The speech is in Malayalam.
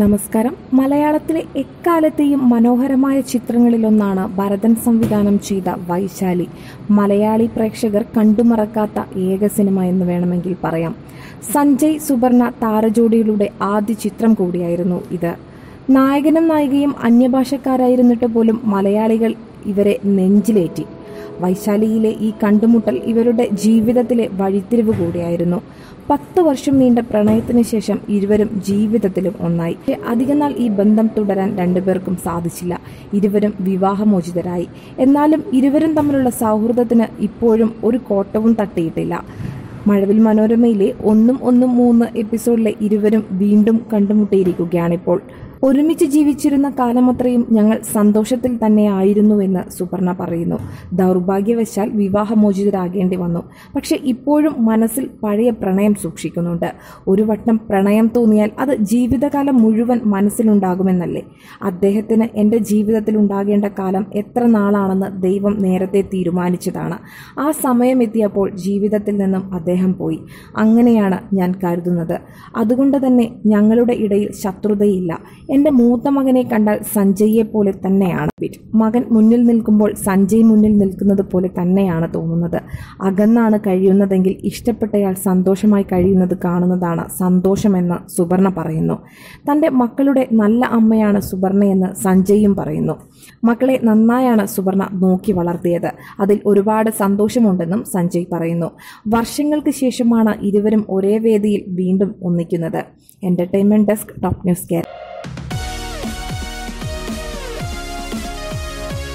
നമസ്കാരം. മലയാളത്തിലെ എക്കാലത്തെയും മനോഹരമായ ചിത്രങ്ങളിലൊന്നാണ് ഭരതൻ സംവിധാനം ചെയ്ത വൈശാലി. മലയാളി പ്രേക്ഷകർ കണ്ടുമറക്കാത്ത ഏക സിനിമ എന്ന് വേണമെങ്കിൽ പറയാം. സഞ്ജയ് സുബർണ താരജോഡികളുടെ ആദ്യ ചിത്രം കൂടിയായിരുന്നു ഇത്. നായകനും നായികയും അന്യഭാഷക്കാരായിരുന്നിട്ട് പോലും മലയാളികൾ ഇവരെ നെഞ്ചിലേറ്റി. വൈശാലിയിലെ ഈ കണ്ടുമുട്ടൽ ഇവരുടെ ജീവിതത്തിലെ വഴിത്തിരിവ് കൂടിയായിരുന്നു. പത്ത് വർഷം നീണ്ട പ്രണയത്തിന് ശേഷം ഇരുവരും ജീവിതത്തിലും ഒന്നായി. അധികം അധികനാൾ ഈ ബന്ധം തുടരാൻ രണ്ടുപേർക്കും സാധിച്ചില്ല. ഇരുവരും വിവാഹമോചിതരായി. എന്നാലും ഇരുവരും തമ്മിലുള്ള സൗഹൃദത്തിന് ഇപ്പോഴും ഒരു കോട്ടവും തട്ടിയിട്ടില്ല. മഴവിൽ മനോരമയിലെ ഒന്നും ഒന്നും മൂന്ന് എപ്പിസോഡിലെ ഇരുവരും വീണ്ടും കണ്ടുമുട്ടിയിരിക്കുകയാണിപ്പോൾ. ഒരുമിച്ച് ജീവിച്ചിരുന്ന കാലമത്രയും ഞങ്ങൾ സന്തോഷത്തിൽ തന്നെയായിരുന്നുവെന്ന് സുപർണ പറയുന്നു. ദൗർഭാഗ്യവശാൽ വിവാഹമോചിതരാകേണ്ടി വന്നു. പക്ഷെ ഇപ്പോഴും മനസ്സിൽ പഴയ പ്രണയം സൂക്ഷിക്കുന്നുണ്ട്. ഒരു വട്ടം പ്രണയം തോന്നിയാൽ അത് ജീവിതകാലം മുഴുവൻ മനസ്സിലുണ്ടാകുമെന്നല്ലേ? അദ്ദേഹത്തിന് എന്റെ ജീവിതത്തിൽ ഉണ്ടാകേണ്ട കാലം എത്ര നാളാണെന്ന് ദൈവം നേരത്തെ തീരുമാനിച്ചതാണ്. ആ സമയം എത്തിയപ്പോൾ ജീവിതത്തിൽ നിന്നും അദ്ദേഹം പോയി. അങ്ങനെയാണ് ഞാൻ കരുതുന്നത്. അതുകൊണ്ട് തന്നെ ഞങ്ങളുടെ ഇടയിൽ ശത്രുതയില്ല. എന്റെ മൂത്ത മകനെ കണ്ടാൽ സഞ്ജയ്യെ പോലെ തന്നെയാണ് മകൻ മുന്നിൽ നിൽക്കുമ്പോൾ സഞ്ജയ് മുന്നിൽ നിൽക്കുന്നത് പോലെ തന്നെയാണ് തോന്നുന്നത്. അകന്നാണ് കഴിയുന്നതെങ്കിൽ ഇഷ്ടപ്പെട്ടയാൾ സന്തോഷമായി കഴിയുന്നത് കാണുന്നതാണ് സന്തോഷമെന്ന് സുവർണ പറയുന്നു. തന്റെ മക്കളുടെ നല്ല അമ്മയാണ് സുവർണയെന്ന് സഞ്ജയും പറയുന്നു. മക്കളെ നന്നായാണ് സുവർണ നോക്കി വളർത്തിയത്. അതിൽ ഒരുപാട് സന്തോഷമുണ്ടെന്നും സഞ്ജയ് പറയുന്നു. വർഷങ്ങൾക്ക് ശേഷമാണ് ഇരുവരും ഒരേ വേദിയിൽ വീണ്ടും ഒന്നിക്കുന്നത്. Entertainment desk top news care